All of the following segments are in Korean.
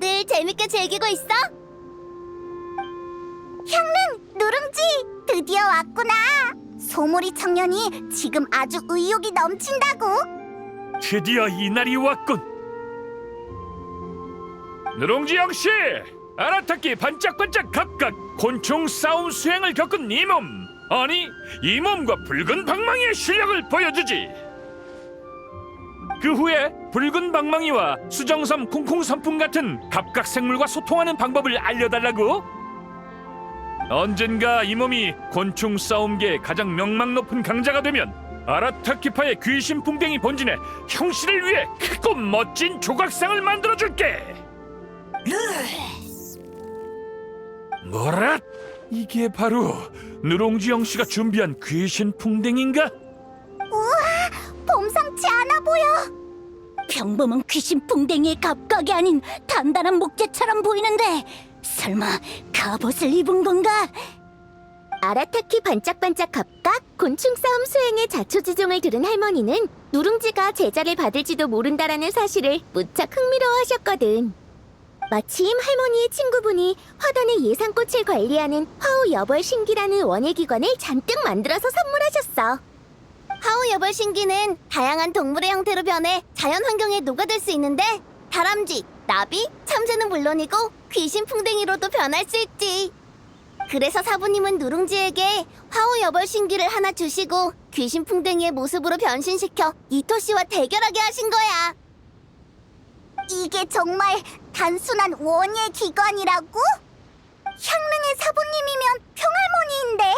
다들 재밌게 즐기고 있어? 향릉, 누룽지, 드디어 왔구나. 소몰이 청년이 지금 아주 의욕이 넘친다고. 드디어 이날이 왔군. 누룽지 역시 아라타키 반짝반짝 각각 곤충 싸움 수행을 겪은 이 몸. 아니 이 몸과 붉은 방망이의 실력을 보여주지. 그 후에 붉은 방망이와 수정섬 쿵쿵 선풍 같은 갑각 생물과 소통하는 방법을 알려달라고. 언젠가 이 몸이 곤충 싸움계의 가장 명망 높은 강자가 되면 아라타키파의 귀신 풍뎅이 본진에 형씨를 위해 크고 멋진 조각상을 만들어줄게. 뭐라? 이게 바로 누룽지 형씨가 준비한 귀신 풍뎅인가? 평범한 귀신 풍뎅이의 갑각이 아닌 단단한 목재처럼 보이는데 설마 갑옷을 입은 건가? 아라타키 반짝반짝 갑각 곤충 싸움 수행의 자초지종을 들은 할머니는 누룽지가 제자를 받을지도 모른다라는 사실을 무척 흥미로워하셨거든. 마침 할머니의 친구분이 화단의 예상꽃을 관리하는 화우 여벌 신기라는 원예기관을 잔뜩 만들어서 선물하셨어. 하우 여벌 신기는 다양한 동물의 형태로 변해 자연 환경에 녹아들 수 있는데 다람쥐, 나비, 참새는 물론이고 귀신 풍뎅이로도 변할 수 있지. 그래서 사부님은 누룽지에게 하우 여벌 신기를 하나 주시고 귀신 풍뎅이의 모습으로 변신시켜 이토 씨와 대결하게 하신 거야. 이게 정말 단순한 원예 기관이라고? 향릉의 사부님이면 평할머니인데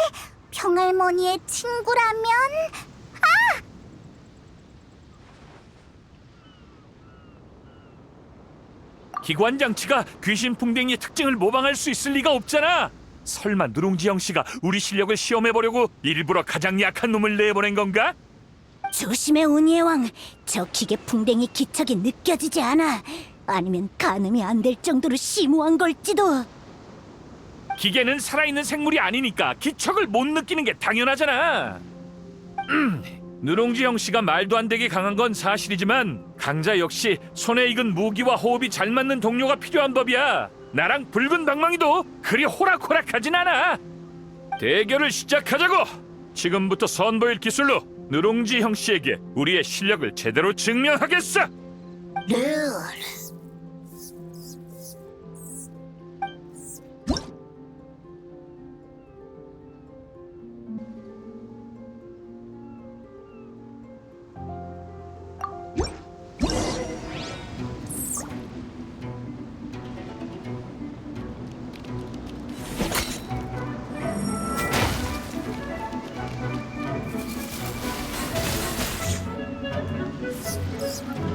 평할머니의 친구라면 기관 장치가 귀신 풍뎅이의 특징을 모방할 수 있을 리가 없잖아. 설마 누룽지 형씨가 우리 실력을 시험해 보려고 일부러 가장 약한 놈을 내보낸 건가? 조심해 운이의 왕. 저 기계 풍뎅이 기척이 느껴지지 않아. 아니면 가늠이 안 될 정도로 심오한 걸지도. 기계는 살아있는 생물이 아니니까 기척을 못 느끼는 게 당연하잖아. 음, 누룽지 형씨가 말도 안 되게 강한 건 사실이지만 강자 역시 손에 익은 무기와 호흡이 잘 맞는 동료가 필요한 법이야. 나랑 붉은 방망이도 그리 호락호락하진 않아. 대결을 시작하자고. 지금부터 선보일 기술로 누룽지 형 씨에게 우리의 실력을 제대로 증명하겠어. 룰. Thanks.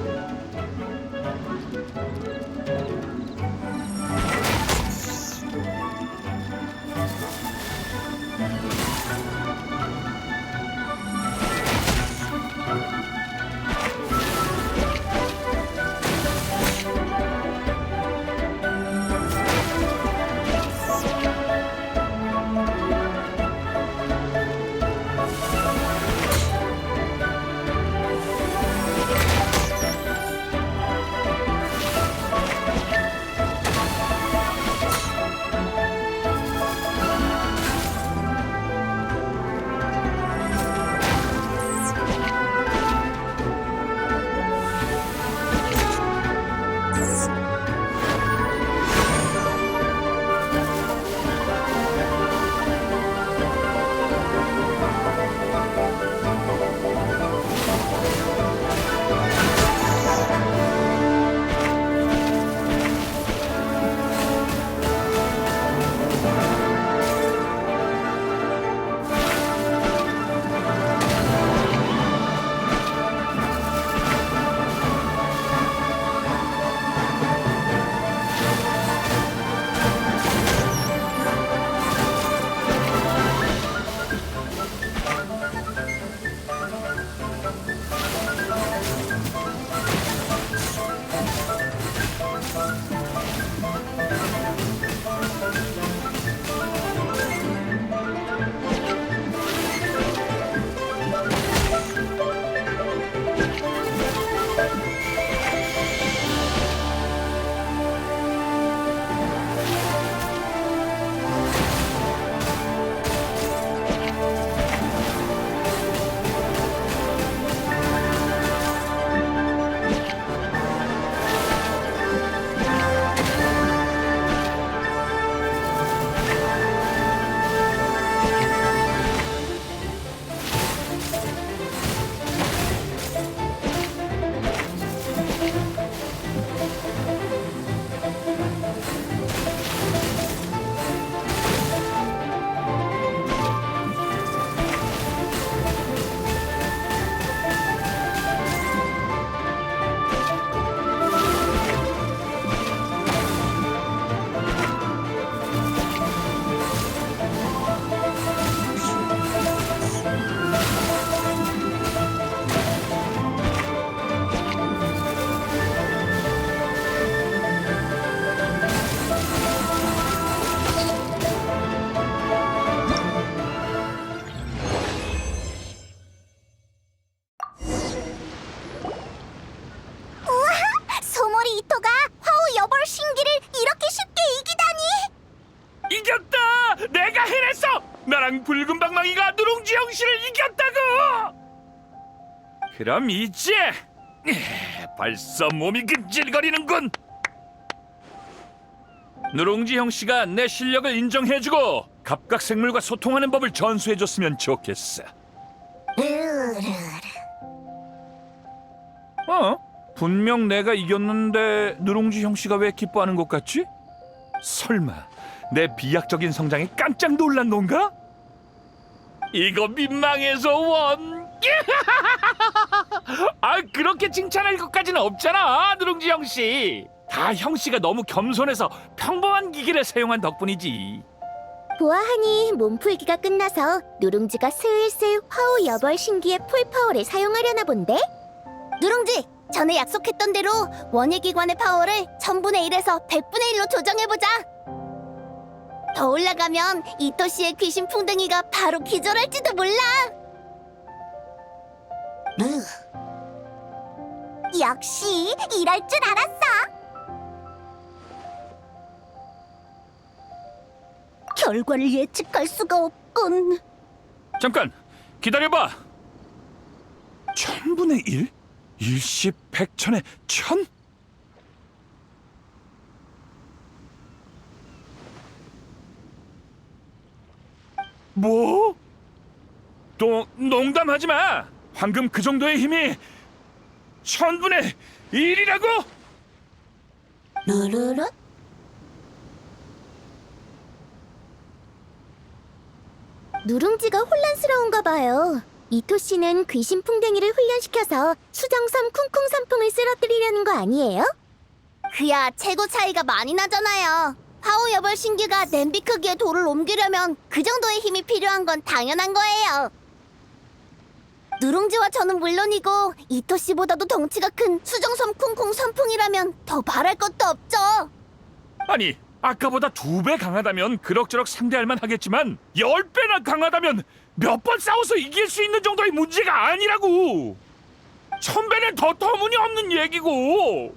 그럼 이제 에, 벌써 몸이 근질거리는군. 누룽지 형씨가 내 실력을 인정해주고 갑각 생물과 소통하는 법을 전수해줬으면 좋겠어. 어? 분명 내가 이겼는데 누룽지 형씨가 왜 기뻐하는 것 같지? 설마 내 비약적인 성장에 깜짝 놀란 건가? 이거 민망해서 원. 아 그렇게 칭찬할 것까지는 없잖아, 누룽지 형씨. 다 형씨가 너무 겸손해서 평범한 기계를 사용한 덕분이지. 보아하니 몸풀기가 끝나서 누룽지가 슬슬 화우 여벌 신기의 풀파워를 사용하려나 본데? 누룽지! 전에 약속했던 대로 원예 기관의 파워를 1000분의 1에서 100분의 1로 조정해보자! 더 올라가면 이토시의 귀신 풍뎅이가 바로 기절할지도 몰라! 역시 이럴 줄 알았어! 결과를 예측할 수가 없군. 잠깐 기다려봐. 천분의 일? 일십 백천의 천? 뭐? 또 농담하지 마. 황금 그 정도의 힘이 천분의 일이라고? 루루루? 누룽지가 혼란스러운가 봐요. 이토 씨는 귀신 풍뎅이를 훈련시켜서 수정섬 쿵쿵 선풍을 쓰러뜨리려는 거 아니에요? 그야 최고 차이가 많이 나잖아요. 하우 여벌 신기가 냄비 크기의 돌을 옮기려면 그 정도의 힘이 필요한 건 당연한 거예요. 누룽지와 저는 물론이고 이토 씨보다도 덩치가 큰 수정섬 쿵쿵 선풍이라면 더 바랄 것도 없죠. 아니 아까보다 두 배 강하다면 그럭저럭 상대할 만 하겠지만 열 배나 강하다면 몇 번 싸워서 이길 수 있는 정도의 문제가 아니라고 천 배는 더 터무니없는 얘기고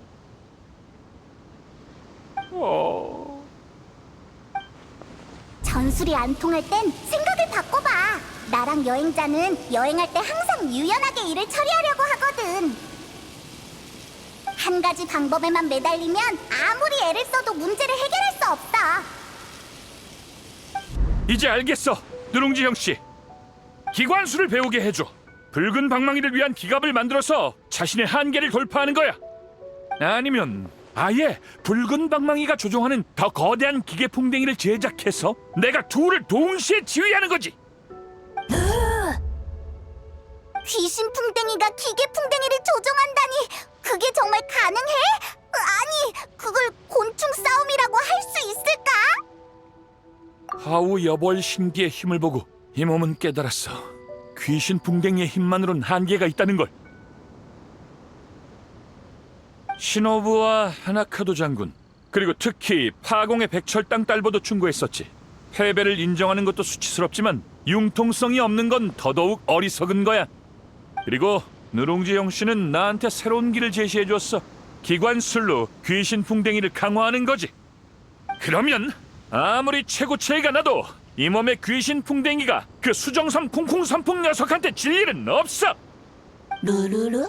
어... 전술이 안 통할 땐 생각을 바꿔봐. 나랑 여행자는 여행할 때 항상 유연하게 일을 처리하려고 하거든. 한 가지 방법에만 매달리면 아무리 애를 써도 문제를 해결할 수 없다. 이제 알겠어 누룽지 형 씨 기관수를 배우게 해줘 붉은 방망이를 위한 기갑을 만들어서 자신의 한계를 돌파하는 거야 아니면 아예 붉은 방망이가 조종하는 더 거대한 기계 풍뎅이를 제작해서 내가 둘을 동시에 지휘하는 거지 귀신 풍뎅이가 기계 풍뎅이를 조종한다니 그게 정말 가능해? 아니, 그걸 곤충 싸움이라고 할 수 있을까? 하우 여벌 신기의 힘을 보고 이 몸은 깨달았어. 귀신 풍뎅이의 힘만으론 한계가 있다는 걸. 시노부와 하나카도 장군 그리고 특히 파공의 백철당 딸보도 충고했었지. 패배를 인정하는 것도 수치스럽지만 융통성이 없는 건 더더욱 어리석은 거야. 그리고 누룽지 형씨는 나한테 새로운 길을 제시해 줬어. 기관술로 귀신 풍뎅이를 강화하는 거지. 그러면 아무리 최고체가 나도 이 몸의 귀신 풍뎅이가 그 수정섬 쿵쿵 선풍 녀석한테 질 일은 없어. 루루루?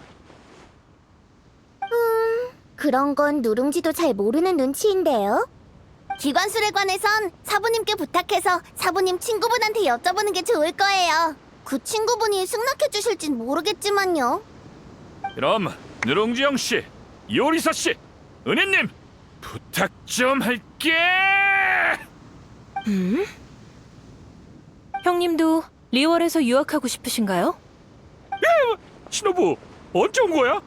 음, 그런 건 누룽지도 잘 모르는 눈치인데요. 기관술에 관해선 사부님께 부탁해서 사부님 친구분한테 여쭤보는 게 좋을 거예요. 그 친구분이 승낙해 주실진 모르겠지만요. 그럼 누룽지 형씨, 요리사 씨, 은혜님 부탁 좀 할게. 형님도 리월에서 유학하고 싶으신가요? 신호부 언제 온 거야?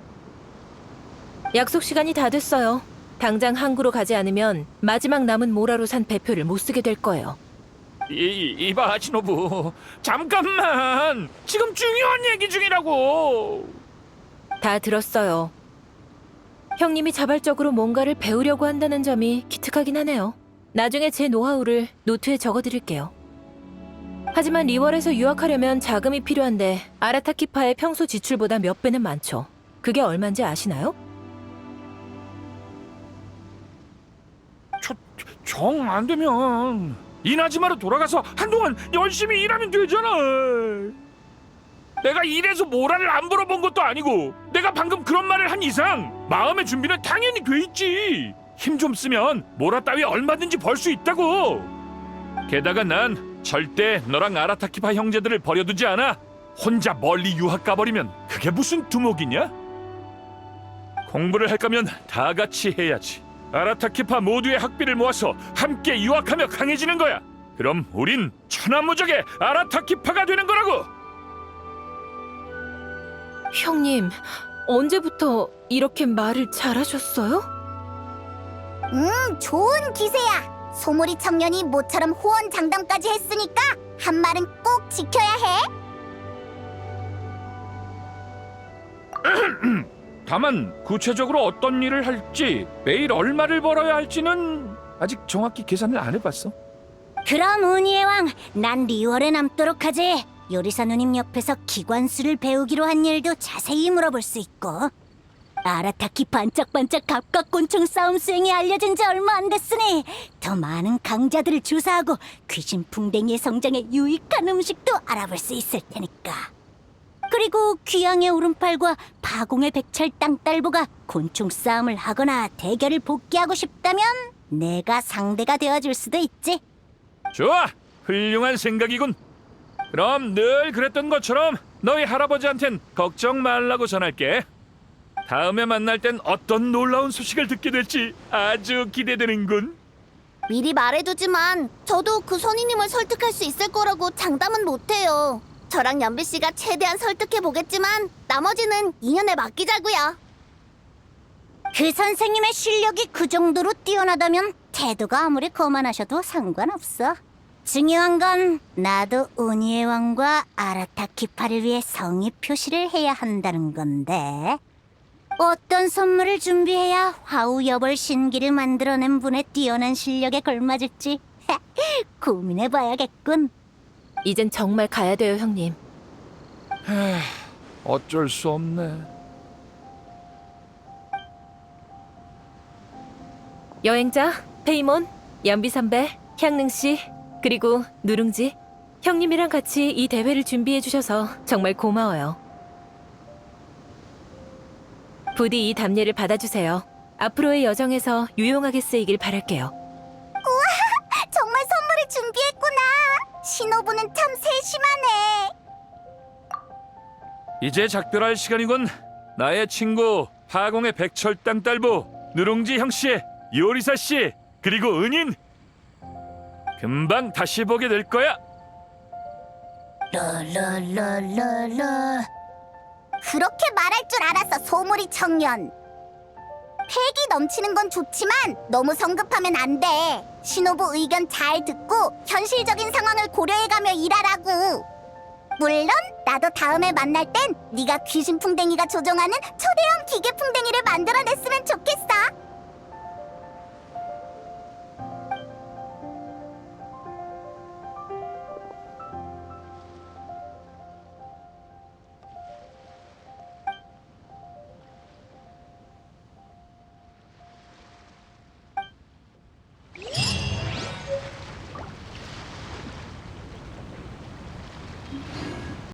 약속 시간이 다 됐어요. 당장 항구로 가지 않으면 마지막 남은 모라로 산 배표를 못 쓰게 될 거예요. 이, 이봐 신호부 잠깐만 지금 중요한 얘기 중이라고. 다 들었어요. 형님이 자발적으로 뭔가를 배우려고 한다는 점이 기특하긴 하네요. 나중에 제 노하우를 노트에 적어드릴게요. 하지만 리월에서 유학하려면 자금이 필요한데 아라타키파의 평소 지출보다 몇 배는 많죠. 그게 얼마인지 아시나요? 정 안 되면 이나즈마로 돌아가서 한동안 열심히 일하면 되잖아. 내가 이래서 모라를 안 물어본 것도 아니고 내가 방금 그런 말을 한 이상 마음의 준비는 당연히 돼 있지. 힘 좀 쓰면 모라 따위 얼마든지 벌 수 있다고. 게다가 난 절대 너랑 아라타키파 형제들을 버려두지 않아. 혼자 멀리 유학 가버리면 그게 무슨 두목이냐? 공부를 할 거면 다 같이 해야지. 아라타키파 모두의 학비를 모아서 함께 유학하며 강해지는 거야. 그럼 우린 천하무적의 아라타키파가 되는 거라고. 형님, 언제부터 이렇게 말을 잘하셨어요? 음, 좋은 기세야. 소몰이 청년이 모처럼 호언 장담까지 했으니까 한 말은 꼭 지켜야 해. 다만 구체적으로 어떤 일을 할지 매일 얼마를 벌어야 할지는 아직 정확히 계산을 안 해봤어. 그럼 운이의 왕, 난 리월에 남도록 하지. 요리사 누님 옆에서 기관수를 배우기로 한 일도 자세히 물어볼 수 있고. 아라타키 반짝반짝 갑각곤충 싸움 수행이 알려진 지 얼마 안 됐으니 더 많은 강자들을 조사하고 귀신 풍뎅이의 성장에 유익한 음식도 알아볼 수 있을 테니까. 그리고 귀양의 오른팔과 파공의 백철 땅딸보가 곤충 싸움을 하거나 대결을 복귀하고 싶다면 내가 상대가 되어줄 수도 있지. 좋아, 훌륭한 생각이군. 그럼 늘 그랬던 것처럼 너희 할아버지한텐 걱정 말라고 전할게. 다음에 만날 땐 어떤 놀라운 소식을 듣게 될지 아주 기대되는군. 미리 말해두지만 저도 그 선생님을 설득할 수 있을 거라고 장담은 못해요. 저랑 연비 씨가 최대한 설득해 보겠지만 나머지는 인연에 맡기자고요. 그 선생님의 실력이 그 정도로 뛰어나다면 태도가 아무리 거만하셔도 상관없어. 중요한 건 나도 우니의 왕과 아라타키파를 위해 성의 표시를 해야 한다는 건데. 어떤 선물을 준비해야 화우 여벌 신기를 만들어낸 분의 뛰어난 실력에 걸맞을지 고민해봐야겠군. 이젠 정말 가야 돼요, 형님. 어쩔 수 없네. 여행자, 페이몬, 연비 선배, 향능 씨, 그리고 누룽지. 형님이랑 같이 이 대회를 준비해 주셔서 정말 고마워요. 부디 이 답례를 받아주세요. 앞으로의 여정에서 유용하게 쓰이길 바랄게요. 신호부는 참 세심하네. 이제 작별할 시간이군. 나의 친구 하공의 백철 땅딸보 누룽지 형씨, 요리사 씨, 그리고 은인. 금방 다시 보게 될 거야. 라라라라라. 그렇게 말할 줄 알았어, 소몰이 청년. 패기 넘치는 건 좋지만 너무 성급하면 안 돼. 신호부 의견 잘 듣고 현실적인 상황을 고려해가며 일하라고. 물론 나도 다음에 만날 땐 네가 귀신 풍뎅이가 조종하는 초대형 기계 풍뎅이를 만들어냈으면 좋겠어.